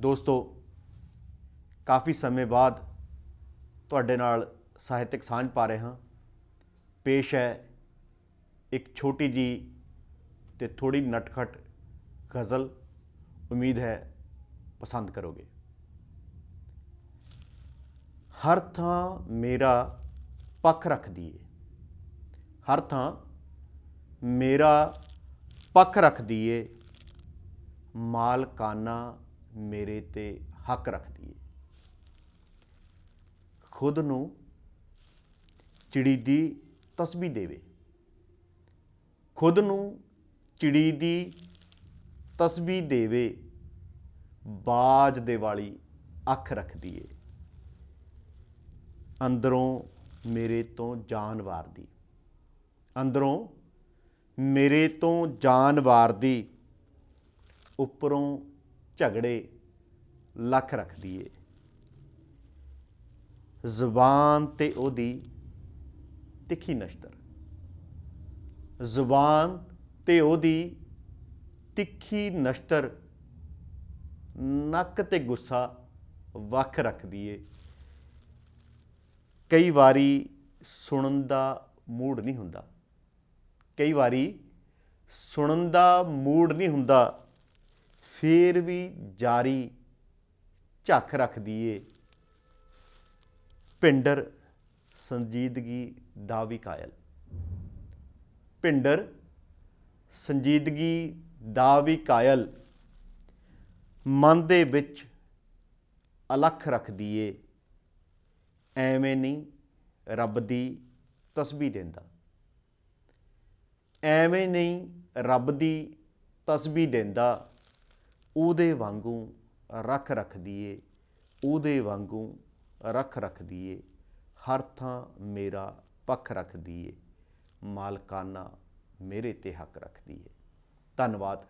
ਦੋਸਤੋ, ਕਾਫੀ ਸਮੇਂ ਬਾਅਦ ਤੁਹਾਡੇ ਨਾਲ ਸਾਹਿਤਕ ਸਾਂਝ ਪਾ ਰਹੇ ਹਾਂ। ਪੇਸ਼ ਹੈ ਇੱਕ ਛੋਟੀ ਜੀ ਤੇ ਥੋੜੀ ਨਟਖਟ ਗਜ਼ਲ। ਉਮੀਦ ਹੈ ਪਸੰਦ ਕਰੋਗੇ। ਹਰ ਥਾਂ ਮੇਰਾ ਪੱਖ ਰੱਖਦੀ ਏ ਹਰ ਥਾਂ ਮੇਰਾ ਪੱਖ ਰੱਖਦੀ ਏ ਮਾਲਕਾਨਾ ਮੇਰੇ ਤੇ ਹੱਕ ਰੱਖਦੀ ਏ ਖੁਦ ਨੂੰ ਚਿੜੀ ਦੀ ਤਸਬੀਹ ਦੇਵੇ। ਖੁਦ ਨੂੰ ਚਿੜੀ ਦੀ ਤਸਬੀਹ ਦੇਵੇ, ਬਾਜ ਦੇ ਵਾਲੀ ਅੱਖ ਰੱਖਦੀ ਏ ਅੰਦਰੋਂ ਮੇਰੇ ਤੋਂ ਜਾਨ ਵਾਰਦੀ ਅੰਦਰੋਂ ਮੇਰੇ ਤੋਂ ਜਾਨ ਵਾਰਦੀ ਉੱਪਰੋਂ ਝਗੜੇ ਲੱਖ ਰੱਖਦੀ ਏ ਜ਼ੁਬਾਨ ਤੇ ਉਹਦੀ ਤਿੱਖੀ ਨਸ਼ਤਰ। ਜ਼ੁਬਾਨ ਤੇ ਉਹਦੀ ਤਿੱਖੀ ਨਸ਼ਤਰ। ਨੱਕ ਤੇ ਗੁੱਸਾ ਵੱਖ ਰੱਖਦੀ ਏ ਕਈ ਵਾਰੀ ਸੁਣਨ ਦਾ ਮੂਡ ਨਹੀਂ ਹੁੰਦਾ। ਕਈ ਵਾਰੀ ਸੁਣਨ ਦਾ ਮੂਡ ਨਹੀਂ ਹੁੰਦਾ। ਫੇਰ ਵੀ ਜਾਰੀ ਝੱਖ ਰੱਖਦੀ ਏ ਪਿੰਡਰ ਸੰਜੀਦਗੀ ਦਾ ਵੀ ਕਾਇਲ। ਪਿੰਡਰ ਸੰਜੀਦਗੀ ਦਾ ਵੀ ਕਾਇਲ। ਮਨ ਦੇ ਵਿੱਚ ਅਲਖ ਰੱਖਦੀ ਏ ਐਵੇਂ ਨਹੀਂ ਰੱਬ ਦੀ ਤਸਬੀਹ ਦਿੰਦਾ। ਐਵੇਂ ਨਹੀਂ ਰੱਬ ਦੀ ਤਸਬੀਹ ਦਿੰਦਾ। ਉਹਦੇ ਵਾਂਗੂ ਰੱਖ ਰੱਖਦੀ ਏ ਉਹਦੇ ਵਾਂਗੂ ਰੱਖ ਰੱਖਦੀ ਏ ਹਰ ਥਾਂ ਮੇਰਾ ਪੱਖ ਰੱਖਦੀ ਏ ਮਾਲਕਾਨਾ ਮੇਰੇ ਤੇ ਹੱਕ ਰੱਖਦੀ ਏ ਧੰਨਵਾਦ।